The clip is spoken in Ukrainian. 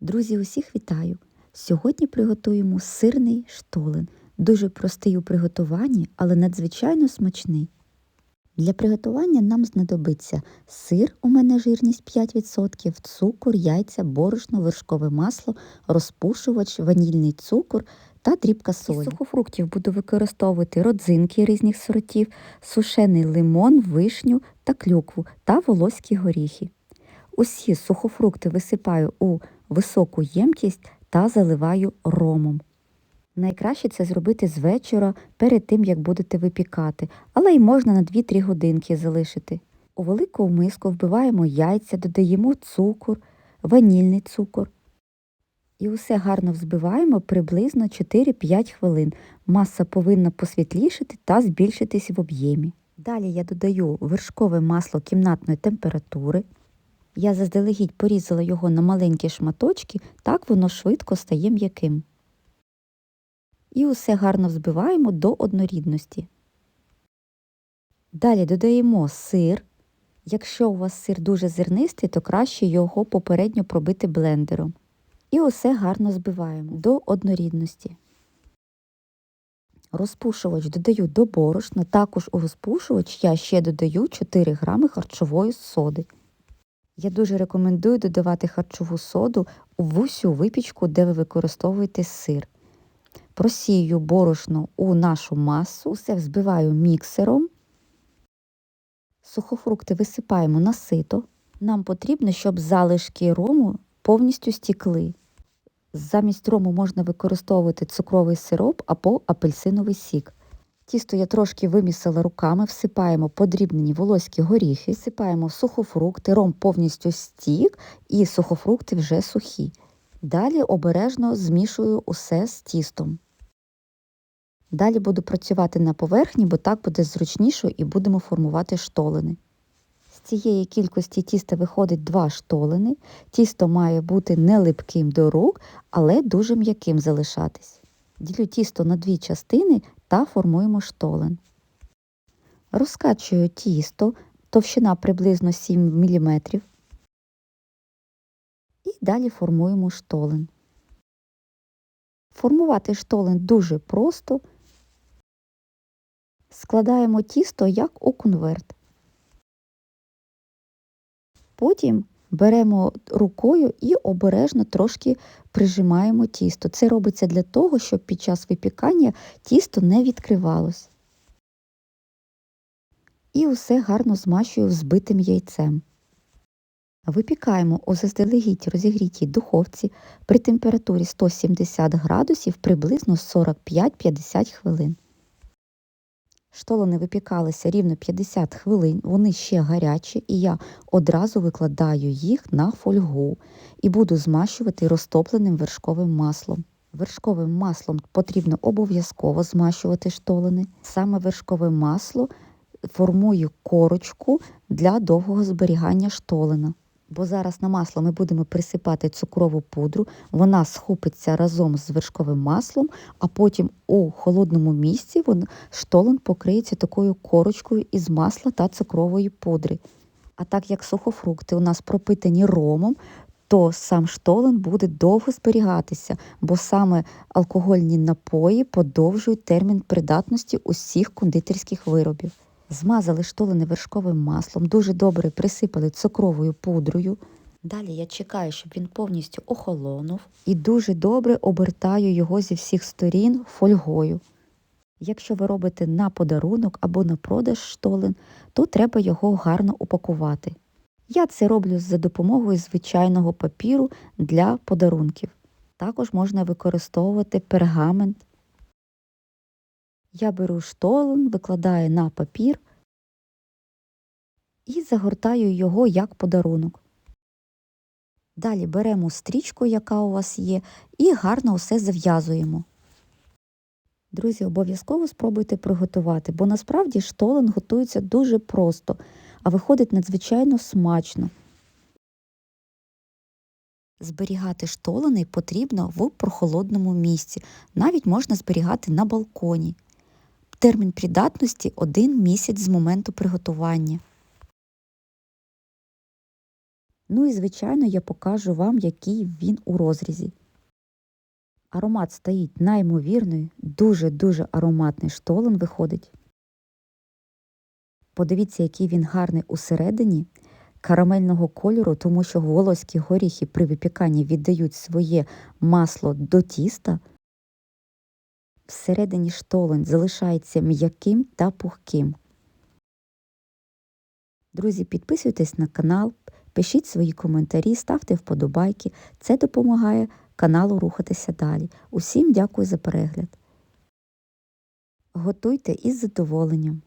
Друзі, усіх вітаю! Сьогодні приготуємо сирний штолен. Дуже простий у приготуванні, але надзвичайно смачний. Для приготування нам знадобиться сир, у мене жирність 5%, цукор, яйця, борошно, вершкове масло, розпушувач, ванільний цукор та дрібка солі. Із сухофруктів буду використовувати родзинки різних сортів, сушений лимон, вишню та клюкву та волоські горіхи. Усі сухофрукти висипаю у високу ємкість та заливаю ромом. Найкраще це зробити з вечора перед тим, як будете випікати, але й можна на 2-3 годинки залишити. У велику миску вбиваємо яйця, додаємо цукор, ванільний цукор. І усе гарно взбиваємо приблизно 4-5 хвилин. Маса повинна посвітлішати та збільшитись в об'ємі. Далі я додаю вершкове масло кімнатної температури. Я заздалегідь порізала його на маленькі шматочки, так воно швидко стає м'яким. І усе гарно взбиваємо до однорідності. Далі додаємо сир. Якщо у вас сир дуже зернистий, то краще його попередньо пробити блендером. І усе гарно збиваємо до однорідності. Розпушувач додаю до борошна, також у розпушувач я ще додаю 4 грами харчової соди. Я дуже рекомендую додавати харчову соду в усю випічку, де ви використовуєте сир. Просію борошно у нашу масу, все взбиваю міксером. Сухофрукти висипаємо на сито. Нам потрібно, щоб залишки рому повністю стікли. Замість рому можна використовувати цукровий сироп або апельсиновий сік. Тісто я трошки вимісила руками, всипаємо подрібнені волоські горіхи, всипаємо сухофрукти, ром повністю стік і сухофрукти вже сухі. Далі обережно змішую усе з тістом. Далі буду працювати на поверхні, бо так буде зручніше і будемо формувати штолени. З цієї кількості тіста виходить два штолени. Тісто має бути не липким до рук, але дуже м'яким залишатись. Ділю тісто на дві частини та формуємо штолен. Розкачую тісто, товщина приблизно 7 мм. І далі формуємо штолен. Формувати штолен дуже просто. Складаємо тісто як у конверт. Потім беремо рукою і обережно трошки прижимаємо тісто. Це робиться для того, щоб під час випікання тісто не відкривалось. І усе гарно змащую взбитим яйцем. Випікаємо у заздалегідь розігрітій духовці при температурі 170 градусів приблизно 45-50 хвилин. Штолони випікалися рівно 50 хвилин, вони ще гарячі, і я одразу викладаю їх на фольгу і буду змащувати розтопленим вершковим маслом. Вершковим маслом потрібно обов'язково змащувати штолени. Саме вершкове масло формує корочку для довгого зберігання штолена. Бо зараз на масло ми будемо присипати цукрову пудру, вона схопиться разом з вершковим маслом, а потім у холодному місці штолен покриється такою корочкою із масла та цукрової пудри. А так як сухофрукти у нас пропитані ромом, то сам штолен буде довго зберігатися, бо саме алкогольні напої подовжують термін придатності усіх кондитерських виробів. Змазали штолени вершковим маслом, дуже добре присипали цукровою пудрою. Далі я чекаю, щоб він повністю охолонув і дуже добре обертаю його зі всіх сторін фольгою. Якщо ви робите на подарунок або на продаж штолен, то треба його гарно упакувати. Я це роблю за допомогою звичайного папіру для подарунків. Також можна використовувати пергамент я беру штолен, викладаю на папір і загортаю його як подарунок. Далі беремо стрічку, яка у вас є, і гарно усе зав'язуємо. Друзі, обов'язково спробуйте приготувати, бо насправді штолен готується дуже просто, а виходить надзвичайно смачно. Зберігати штолени потрібно в прохолодному місці, навіть можна зберігати на балконі. Термін придатності один місяць з моменту приготування. Ну і, звичайно, я покажу вам, який він у розрізі. Аромат стоїть неймовірний, дуже-дуже ароматний штолен виходить. Подивіться, який він гарний усередині, карамельного кольору, тому що волоські горіхи при випіканні віддають своє масло до тіста. Всередині штолень залишається м'яким та пухким. Друзі, підписуйтесь на канал, пишіть свої коментарі, ставте вподобайки. Це допомагає каналу рухатися далі. Усім дякую за перегляд. Готуйте із задоволенням.